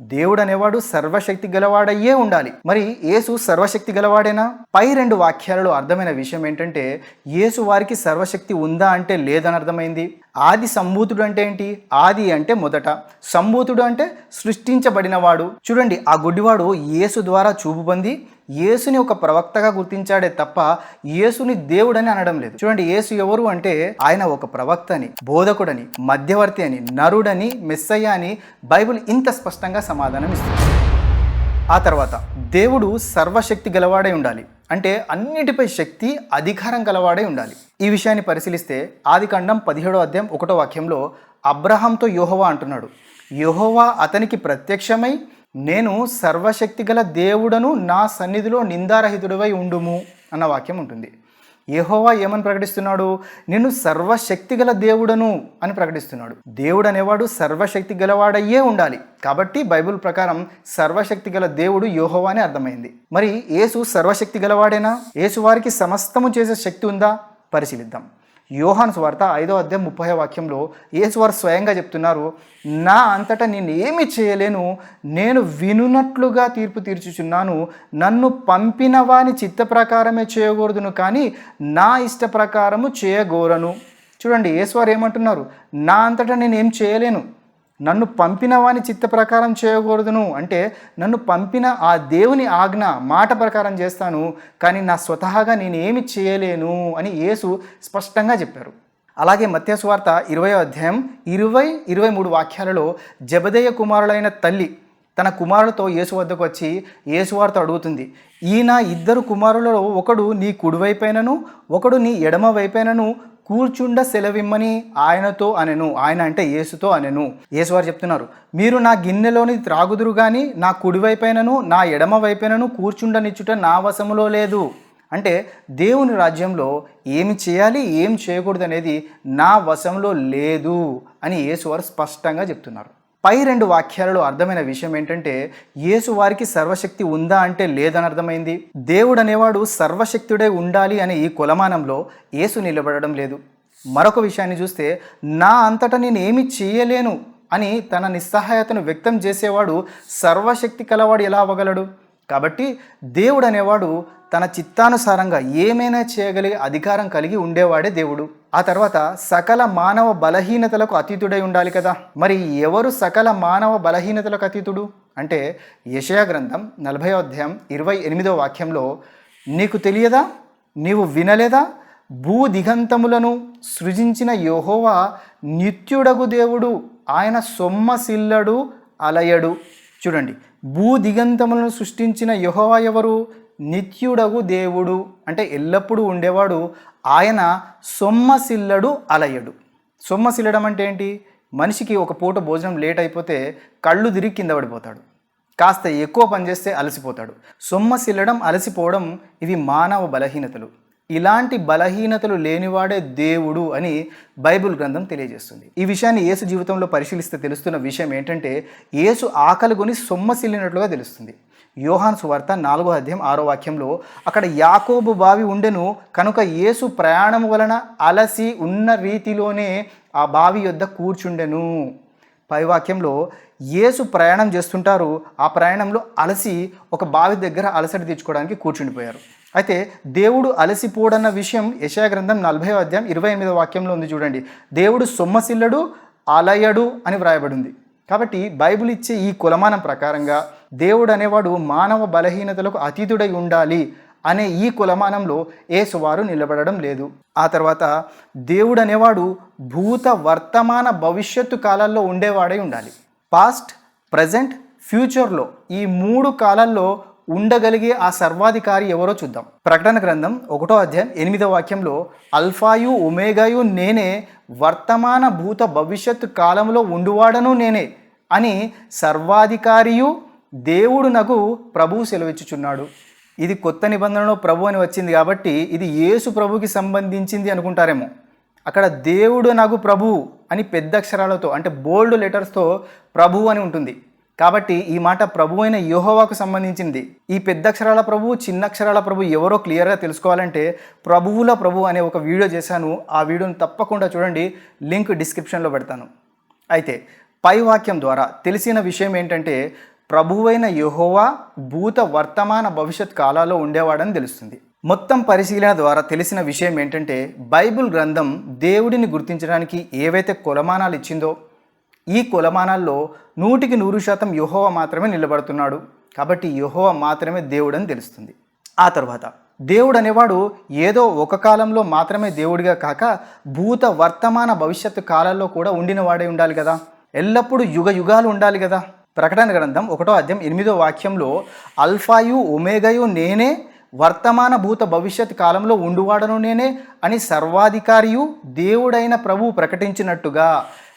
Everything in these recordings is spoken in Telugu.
దేవుడు అనేవాడు సర్వశక్తి గలవాడయ్యే ఉండాలి. మరి యేసు సర్వశక్తి గలవాడేనా? పై రెండు వాక్యాలలో అర్థమైన విషయం ఏంటంటే యేసు వారికి సర్వశక్తి ఉందా అంటే లేదని అర్థమైంది. ఆది సంభూతుడు అంటే ఏంటి? ఆది అంటే మొదట. సంభూతుడు అంటే సృష్టించబడినవాడు. చూడండి ఆ గుడ్డివాడు యేసు ద్వారా చూపు పొంది యేసుని ఒక ప్రవక్తగా గుర్తించాడే తప్ప యేసుని దేవుడని అనడం లేదు. చూడండి యేసు ఎవరు అంటే ఆయన ఒక ప్రవక్త అని బోధకుడని మధ్యవర్తి అని నరుడని మెస్సయ్య అని బైబిల్ ఇంత స్పష్టంగా సమాధానం ఇస్తుంది. ఆ తర్వాత దేవుడు సర్వశక్తి గలవాడై ఉండాలి. అంటే అన్నిటిపై శక్తి అధికారం గలవాడై ఉండాలి. ఈ విషయాన్ని పరిశీలిస్తే ఆదికాండం పదిహేడో అధ్యాయం ఒకటో వాక్యంలో అబ్రహాంతో యోహోవా అంటున్నాడు. యెహోవా అతనికి ప్రత్యక్షమై నేను సర్వశక్తిగల దేవుడను నా సన్నిధిలో నిందారహితుడివై ఉండుము అన్న వాక్యం ఉంటుంది. ఏహోవా ఏమని ప్రకటిస్తున్నాడు? నేను సర్వశక్తి గల దేవుడను అని ప్రకటిస్తున్నాడు. దేవుడు అనేవాడు సర్వశక్తి గలవాడయ్యే ఉండాలి. కాబట్టి బైబిల్ ప్రకారం సర్వశక్తి గల దేవుడు యోహోవా అని అర్థమైంది. మరి యేసు సర్వశక్తి గలవాడేనా? యేసు వారికి సమస్తము చేసే శక్తి ఉందా? పరిశీలిద్దాం. యోహాను స్వార్త ఐదో అధ్యాయం ముప్పై వాక్యంలో యేసువారు స్వయంగా చెప్తున్నారు నా అంతటా నేను ఏమి చేయలేను నేను వినున్నట్లుగా తీర్పు తీర్చుచున్నాను నన్ను పంపిన వాని చిత్త ప్రకారమే చేయకూడదును కానీ నా ఇష్ట ప్రకారము చేయగోరను. చూడండి యేసువారు ఏమంటున్నారు నా అంతటా నేను ఏం చేయలేను నన్ను పంపిన వాని చిత్త ప్రకారం చేయకూడదును. అంటే నన్ను పంపిన ఆ దేవుని ఆజ్ఞ మాట ప్రకారం చేస్తాను కానీ నా స్వతహాగా నేనేమి చేయలేను అని యేసు స్పష్టంగా చెప్పారు. అలాగే మత్స్వార్త ఇరవై అధ్యాయం ఇరవై ఇరవై మూడు వాక్యాలలో జబదేయ కుమారులైన తల్లి తన కుమారులతో యేసు వద్దకు వచ్చి యేసువార్త అడుగుతుంది ఈయన ఇద్దరు కుమారులలో ఒకడు నీ కుడివైపైనను ఒకడు నీ ఎడమ వైపైనను కూర్చుండ సెలవిమ్మని ఆయనతో అనెను ఆయన అంటే యేసుతో అనెను. యేసువారు చెప్తున్నారు మీరు నా గిన్నెలోని త్రాగుదురు కానీ నా కుడివైపైనను నా ఎడమ వైపైనను కూర్చుండనిచ్చుట నా వశములో లేదు. అంటే దేవుని రాజ్యంలో ఏమి చేయాలి ఏం చేయకూడదు అనేది నా వశంలో లేదు అని యేసువారు స్పష్టంగా చెప్తున్నారు. పై రెండు వాక్యాలలో అర్థమైన విషయం ఏంటంటే యేసు వారికి సర్వశక్తి ఉందా అంటే లేదని అర్థమైంది. దేవుడు అనేవాడు సర్వశక్తుడే ఉండాలి అనే ఈ కొలమానంలో యేసు నిలబడడం లేదు. మరొక విషయాన్ని చూస్తే నా అంతటా నేను ఏమి చేయలేను అని తన నిస్సహాయతను వ్యక్తం చేసేవాడు సర్వశక్తి కలవాడు ఎలా అవ్వగలడు? కాబట్టి దేవుడు అనేవాడు తన చిత్తానుసారంగా ఏమైనా చేయగలిగే అధికారం కలిగి ఉండేవాడే దేవుడు. ఆ తర్వాత సకల మానవ బలహీనతలకు అతీతుడై ఉండాలి కదా. మరి ఎవరు సకల మానవ బలహీనతలకు అతీతుడు? అంటే యషయా గ్రంథం నలభై అధ్యాయం ఇరవై ఎనిమిదో వాక్యంలో నీకు తెలియదా? నీవు వినలేదా? భూ దిగంతములను సృజించిన యోహోవా నిత్యుడగు దేవుడు ఆయన సొమ్మసిల్లడు అలయడు. చూడండి భూ దిగంతములను సృష్టించిన యహోవా ఎవరు? నిత్యుడగు దేవుడు. అంటే ఎల్లప్పుడూ ఉండేవాడు ఆయన సొమ్మసిల్లడు అలయడు. సొమ్మసిల్లడం అంటే ఏంటి? మనిషికి ఒక పూట భోజనం లేట్ అయిపోతే కళ్ళు తిరిగి కింద పడిపోతాడు. కాస్త ఎక్కువ పనిచేస్తే అలసిపోతాడు. సొమ్మసిల్లడం అలసిపోవడం ఇవి మానవ బలహీనతలు. ఇలాంటి బలహీనతలు లేనివాడే దేవుడు అని బైబిల్ గ్రంథం తెలియజేస్తుంది. ఈ విషయాన్ని యేసు జీవితంలో పరిశీలిస్తే తెలుస్తున్న విషయం ఏంటంటే యేసు ఆకలి కొని సొమ్మసిల్లినట్లుగా తెలుస్తుంది. యోహాన్ సువార్త నాలుగో అధ్యాయం ఆరో వాక్యంలో అక్కడ యాకోబు బావి ఉండెను కనుక యేసు ప్రయాణం వలన అలసి ఉన్న రీతిలోనే ఆ బావి యొద్ద కూర్చుండెను. పై వాక్యంలో యేసు ప్రయాణం చేస్తుంటారు ఆ ప్రయాణంలో అలసి ఒక బావి దగ్గర అలసట తీర్చుకోవడానికి కూర్చుండిపోయారు. అయితే దేవుడు అలసిపోడన్న విషయం యశాగ్రంథం నలభై అధ్యాయం ఇరవై ఎనిమిదో వాక్యంలో ఉంది చూడండి. దేవుడు సొమ్మసిల్లడు అలయడు అని వ్రాయబడి ఉంది కాబట్టి బైబిల్ ఇచ్చే ఈ కులమానం ప్రకారంగా దేవుడు అనేవాడు మానవ బలహీనతలకు అతీతుడై ఉండాలి అనే ఈ కులమానంలో ఏసువారు నిలబడడం లేదు. ఆ తర్వాత దేవుడు అనేవాడు భూత వర్తమాన భవిష్యత్తు కాలాల్లో ఉండేవాడై ఉండాలి. పాస్ట్ ప్రజెంట్ ఫ్యూచర్లో ఈ మూడు కాలాల్లో ఉండగలిగే ఆ సర్వాధికారి ఎవరో చూద్దాం. ప్రకటన గ్రంథం ఒకటో అధ్యాయం ఎనిమిదో వాక్యంలో అల్ఫాయు ఒమేగాయు నేనే వర్తమాన భూత భవిష్యత్తు కాలంలో ఉండువాడను నేనే అని సర్వాధికారియు దేవుడు నాకు ప్రభువు సెలవిచ్చుచున్నాడు. ఇది కొత్త నిబంధనలో ప్రభు అని వచ్చింది కాబట్టి ఇది యేసు ప్రభుకి సంబంధించింది అనుకుంటారేమో. అక్కడ దేవుడు నాకు ప్రభు అని పెద్ద అక్షరాలతో అంటే బోల్డ్ లెటర్స్తో ప్రభు అని ఉంటుంది. కాబట్టి ఈ మాట ప్రభు అయిన యోహోవాకు సంబంధించింది. ఈ పెద్ద అక్షరాల ప్రభు చిన్నక్షరాల ప్రభు ఎవరో క్లియర్గా తెలుసుకోవాలంటే ప్రభువుల ప్రభు అనే ఒక వీడియో చేశాను. ఆ వీడియోని తప్పకుండా చూడండి. లింక్ డిస్క్రిప్షన్లో పెడతాను. అయితే పై వాక్యం ద్వారా తెలిసిన విషయం ఏంటంటే ప్రభువైన యహోవా భూత వర్తమాన భవిష్యత్ కాలాల్లో ఉండేవాడని తెలుస్తుంది. మొత్తం పరిశీలన ద్వారా తెలిసిన విషయం ఏంటంటే బైబిల్ గ్రంథం దేవుడిని గుర్తించడానికి ఏవైతే కొలమానాలు ఇచ్చిందో ఈ కులమానాల్లో నూటికి నూరు శాతం యుహోవ మాత్రమే నిలబడుతున్నాడు. కాబట్టి యుహోవ మాత్రమే దేవుడని తెలుస్తుంది. ఆ తర్వాత దేవుడు అనేవాడు ఏదో ఒక కాలంలో మాత్రమే దేవుడిగా కాక భూత వర్తమాన భవిష్యత్తు కాలాల్లో కూడా ఉండినవాడే ఉండాలి కదా. ఎల్లప్పుడూ యుగ యుగాలు ఉండాలి కదా. ప్రకటన గ్రంథం ఒకటో అధ్యాయం ఎనిమిదో వాక్యంలో అల్ఫాయు ఒమేగయు నేనే వర్తమాన భూత భవిష్యత్ కాలంలో ఉండువాడను నేనే అని సర్వాధికారియు దేవుడైన ప్రభువు ప్రకటించినట్టుగా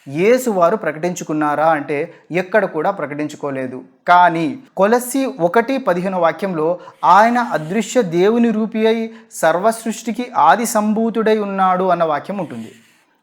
యేసు వారు ప్రకటించుకున్నారా అంటే ఎక్కడ కూడా ప్రకటించుకోలేదు. కానీ కొలసి ఒకటి పదిహేను వాక్యంలో ఆయన అదృశ్య దేవుని రూపి అయి సర్వ సృష్టికి ఆది సంభూతుడై ఉన్నాడు అన్న వాక్యం ఉంటుంది.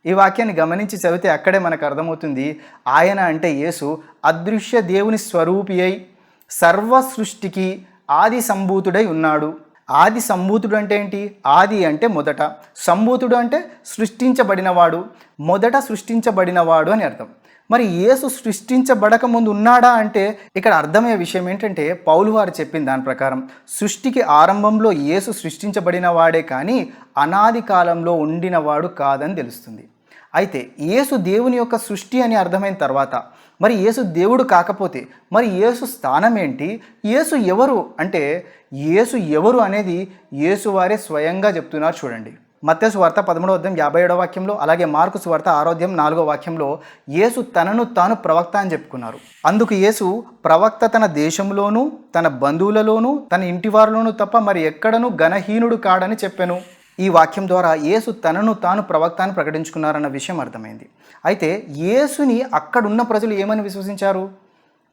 ఈ వాక్యాన్ని గమనించి చదివితే అక్కడే మనకు అర్థమవుతుంది ఆయన అంటే యేసు అదృశ్య దేవుని స్వరూపి అయి సర్వ సృష్టికి ఆది సంభూతుడై ఉన్నాడు. ఆది సంభూతుడు అంటే ఏంటి? ఆది అంటే మొదట. సంభూతుడు అంటే సృష్టించబడినవాడు. మొదట సృష్టించబడినవాడు అని అర్థం. మరి యేసు సృష్టించబడక ముందు ఉన్నాడా అంటే ఇక్కడ అర్థమయ్యే విషయం ఏంటంటే పౌలు వారు చెప్పిన దాని ప్రకారం సృష్టికి ఆరంభంలో యేసు సృష్టించబడిన వాడే కానీ అనాది కాలంలో ఉండినవాడు కాదని తెలుస్తుంది. అయితే యేసు దేవుని యొక్క సృష్టి అని అర్థమైన తర్వాత మరి యేసు దేవుడు కాకపోతే మరి యేసు స్థానం ఏంటి? యేసు ఎవరు? అంటే యేసు ఎవరు అనేది యేసు వారే స్వయంగా చెప్తున్నారు చూడండి. మత్తేసు వార్త పదమూడవ అధ్యాయం యాభై ఏడవ వాక్యంలో అలాగే మార్కు వార్త ఆరోగ్యం నాలుగో వాక్యంలో యేసు తనను తాను ప్రవక్త అని చెప్పుకున్నారు. అందుకు యేసు ప్రవక్త తన దేశంలోనూ తన బంధువులలోనూ తన ఇంటి వారిలోనూ తప్ప మరి ఎక్కడనూ ఘనహీనుడు కాడని చెప్పాను. ఈ వాక్యం ద్వారా యేసు తనను తాను ప్రవక్త అని ప్రకటించుకున్నారన్న విషయం అర్థమైంది. అయితే యేసుని అక్కడున్న ప్రజలు ఏమని విశ్వసించారు?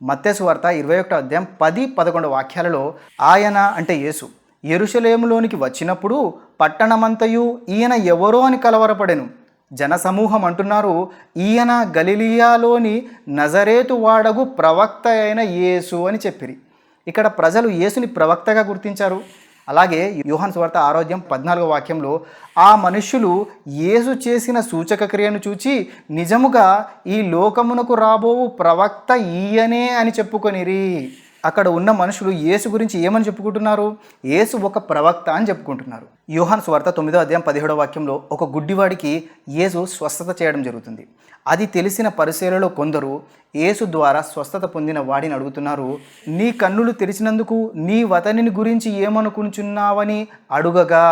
మత్తేసు వార్త ఇరవై ఒకటో అధ్యాయం పది పదకొండు వాక్యాలలో ఆయన అంటే యేసు ఎరుషలేములోనికి వచ్చినప్పుడు పట్టణమంతయు ఈయన ఎవరో అని కలవరపడెను. జనసమూహం అంటున్నారు ఈయన గలిలియాలోని నజరేతు వాడగు ప్రవక్త అయిన యేసు అని చెప్పిరి. ఇక్కడ ప్రజలు యేసుని ప్రవక్తగా గుర్తించారు. అలాగే యోహాన్ స్వార్త ఆరోగ్యం పద్నాలుగో వాక్యంలో ఆ మనుష్యులు యేసు చేసిన సూచక క్రియను చూచి నిజముగా ఈ లోకమునకు రాబోవు ప్రవక్త ఈయనే అని చెప్పుకొనిరి. అక్కడ ఉన్న మనుషులు యేసు గురించి ఏమని చెప్పుకుంటున్నారు? యేసు ఒక ప్రవక్త అని చెప్పుకుంటున్నారు. యోహాన్ స్వార్త తొమ్మిదో అధ్యాయం పదిహేడో వాక్యంలో ఒక గుడ్డివాడికి యేసు స్వస్థత చేయడం జరుగుతుంది. అది తెలిసిన పరిశీలలో కొందరు యేసు ద్వారా స్వస్థత పొందిన వాడిని అడుగుతున్నారు నీ కన్నులు తెరిచినందుకు నీ వతనిని గురించి ఏమనుకుంటున్నావని అడుగగా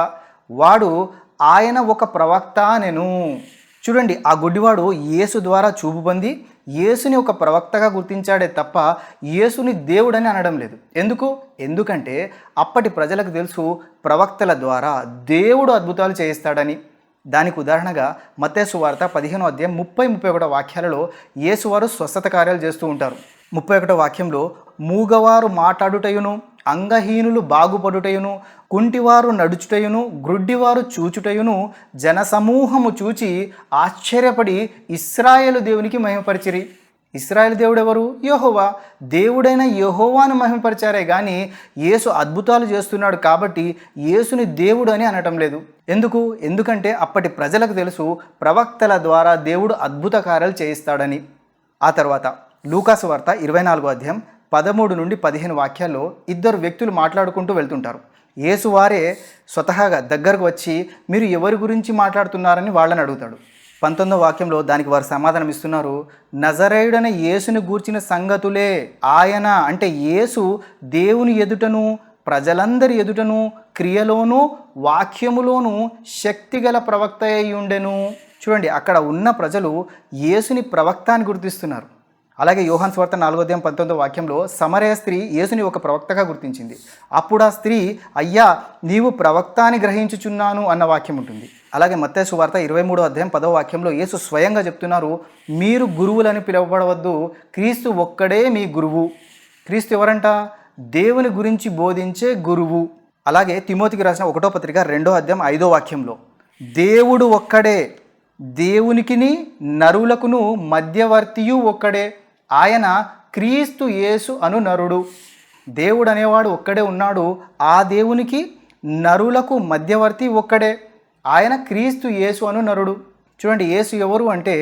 వాడు ఆయన ఒక ప్రవక్త నేను చూడండి ఆ గుడ్డివాడు యేసు ద్వారా చూపు పొంది యేసుని ఒక ప్రవక్తగా గుర్తించాడే తప్ప యేసుని దేవుడని అనడం లేదు. ఎందుకు? ఎందుకంటే అప్పటి ప్రజలకు తెలుసు ప్రవక్తల ద్వారా దేవుడు అద్భుతాలు చేయిస్తాడని. దానికి ఉదాహరణగా మతేసు వార్త పదిహేను అధ్యాయం ముప్పై ముప్పై ఒకటో వాక్యాలలో యేసువారు స్వస్థత కార్యాలు చేస్తూ ఉంటారు. ముప్పై ఒకటో వాక్యంలో మూగవారు మాట్లాడుటయును అంగహీనులు బాగుపడుటయును కుంటివారు నడుచుటయును గ్రుడ్డివారు చూచుటయును జనసమూహము చూచి ఆశ్చర్యపడి ఇస్రాయేలు దేవునికి మహిమపరిచిరి. ఇస్రాయేల్ దేవుడెవరు? యహోవా. దేవుడైన యహోవాను మహిమపరిచారే కానీ యేసు అద్భుతాలు చేస్తున్నాడు కాబట్టి యేసుని దేవుడు అని అనటం లేదు. ఎందుకు? ఎందుకంటే అప్పటి ప్రజలకు తెలుసు ప్రవక్తల ద్వారా దేవుడు అద్భుత కార్యాలు చేయిస్తాడని. ఆ తర్వాత లూకాసు వార్త ఇరవై నాలుగో అధ్యాయం పదమూడు నుండి పదిహేను వాక్యాల్లో ఇద్దరు వ్యక్తులు మాట్లాడుకుంటూ వెళ్తుంటారు. యేసువారే స్వతహాగా దగ్గరకు వచ్చి మీరు ఎవరి గురించి మాట్లాడుతున్నారని వాళ్ళని అడుగుతాడు. పంతొమ్మిదో వాక్యంలో దానికి వారు సమాధానం ఇస్తున్నారు నజరేయుడన యేసుని గూర్చిన సంగతులే ఆయన. అంటే యేసు దేవుని ఎదుటను ప్రజలందరి ఎదుటను క్రియలోనూ వాక్యములోనూ శక్తిగల ప్రవక్త అయి ఉండెను. చూడండి అక్కడ ఉన్న ప్రజలు యేసుని ప్రవక్త అని గుర్తిస్తున్నారు. అలాగే యోహాన్ స్వార్త నాలుగోదయం పంతొమ్మిదో వాక్యంలో సమరయ స్త్రీ యేసుని ఒక ప్రవక్తగా గుర్తించింది. అప్పుడు ఆ స్త్రీ అయ్యా నీవు ప్రవక్త అని గ్రహించుచున్నాను అన్న వాక్యం ఉంటుంది. అలాగే మత్తేసు వార్త ఇరవై మూడో అధ్యాయం పదో వాక్యంలో యేసు స్వయంగా చెప్తున్నారు మీరు గురువులని పిలువబడవద్దు క్రీస్తు ఒక్కడే మీ గురువు. క్రీస్తు ఎవరంట? దేవుని గురించి బోధించే గురువు. అలాగే తిమోతికి రాసిన ఒకటో పత్రిక రెండో అధ్యాయం ఐదో వాక్యంలో దేవుడు ఒక్కడే దేవునికిని నరులకును మధ్యవర్తియు ఒక్కడే. ఆయన క్రీస్తు యేసు అను నరుడు. దేవుడు అనేవాడు ఒక్కడే ఉన్నాడు. ఆ దేవునికి నరులకు మధ్యవర్తి ఒక్కడే. ఆయన క్రీస్తు యేసు అను నరుడు. చూడండి యేసు ఎవరు అంటే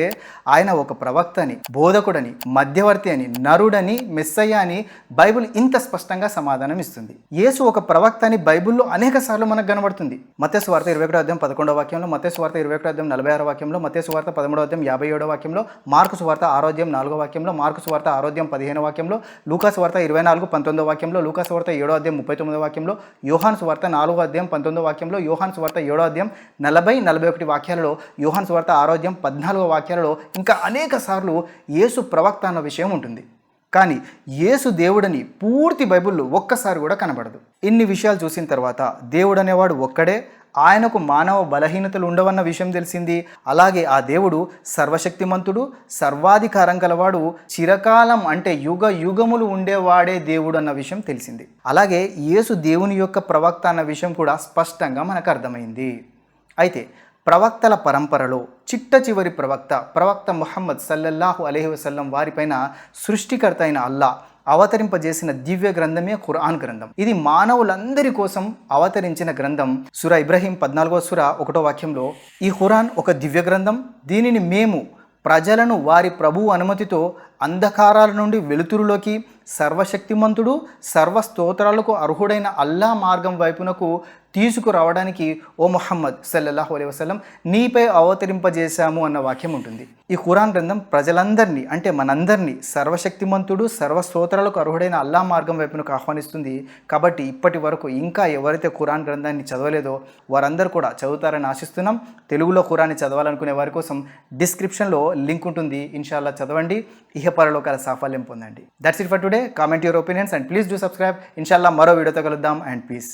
ఆయన ఒక ప్రవక్త అని బోధకుడని మధ్యవర్తి అని నరుడని మెస్సయ్య అని బైబిల్ ఇంత స్పష్టంగా సమాధానం ఇస్తుంది. యేసు ఒక ప్రవక్త అని బైబిల్లో అనేక సార్లు మనకు కనబడుతుంది. మత్స్సు వార్త ఇరవై ఒకటో అధ్యాయం పదకొండో వాక్యంలో మత్స్సు వార్త ఇరవై ఒకటో అధ్యాయం నలభై ఆరో వాక్యంలో మత్స్సు వార్త పదమూడో అధ్యాయం యాభై ఏడో వాక్యంలో మార్కుసు వార్త ఆరోగ్యం నాలుగో వాక్యంలో మార్కుసు వార్త ఆరోగ్యం పదిహేను వాక్యంలో లూకాసు వార్త ఇరవై నాలుగు పంతొమ్మిదో వాక్యంలో లూకాసు వార్త ఏడో అధ్యాయం ముప్పై తొమ్మిదో వాక్యంలో యోహాన్స్ వార్త నాలుగో అధ్యాయం పంతొమ్మిదో వాక్యంలో యోహాన్స్ వార్త ఏడో అధ్యాయం నలభై నలభై ఒకటి వాక్యాలలో యోహాన్స్ వార్త ఆరోగ్యం పద్నాలుగో వాక్యాలలో ఇంకా అనేక సార్లు యేసు ప్రవక్త అన్న విషయం ఉంటుంది. కానీ యేసు దేవుడని పూర్తి బైబిల్లో ఒక్కసారి కూడా కనబడదు. ఇన్ని విషయాలు చూసిన తర్వాత దేవుడు అనేవాడు ఒక్కడే ఆయనకు మానవ బలహీనతలు ఉండవన్న విషయం తెలిసింది. అలాగే ఆ దేవుడు సర్వశక్తిమంతుడు సర్వాధికారం గలవాడు చిరకాలం అంటే యుగ యుగములు ఉండేవాడే దేవుడు అన్న విషయం తెలిసింది. అలాగే యేసు దేవుని యొక్క ప్రవక్త అన్న విషయం కూడా స్పష్టంగా మనకు అర్థమైంది. అయితే ప్రవక్తల పరంపరలో చిట్ట చివరి ప్రవక్త ప్రవక్త ముహమ్మద్ సల్లల్లాహు అలహి వసల్లం వారిపైన సృష్టికర్త అయిన అల్లా అవతరింపజేసిన దివ్య గ్రంథమే ఖురాన్ గ్రంథం. ఇది మానవులందరి కోసం అవతరించిన గ్రంథం. సుర ఇబ్రహీం పద్నాలుగో సుర ఒకటో వాక్యంలో ఈ ఖురాన్ ఒక దివ్య గ్రంథం. దీనిని మేము ప్రజలను వారి ప్రభు అనుమతితో అంధకారాల నుండి వెలుతురులోకి సర్వశక్తిమంతుడు సర్వస్తోత్రాలకు అర్హుడైన అల్లా మార్గం వైపునకు తీసుకురావడానికి ఓ మొహమ్మద్ సల్లల్లాహు అలై వసలం నీపై అవతరింపజేశాము అన్న వాక్యం ఉంటుంది. ఈ ఖురాన్ గ్రంథం ప్రజలందరినీ అంటే మనందరినీ సర్వశక్తిమంతుడు సర్వస్తోత్రాలకు అర్హుడైన అల్లా మార్గం వైపునకు ఆహ్వానిస్తుంది. కాబట్టి ఇప్పటి వరకు ఇంకా ఎవరైతే ఖురాన్ గ్రంథాన్ని చదవలేదో వారందరూ కూడా చదువుతారని ఆశిస్తున్నాం. తెలుగులో ఖురాన్ని చదవాలనుకునే వారి కోసం డిస్క్రిప్షన్లో లింక్ ఉంటుంది. ఇన్షాల్లా చదవండి. ఇహపరలోకాల సాఫల్యం పొందండి. That's it for today comment your opinions and please do subscribe ఇన్షాల్లా మరో వీడియోతో కలుద్దాం అండ్ పీస్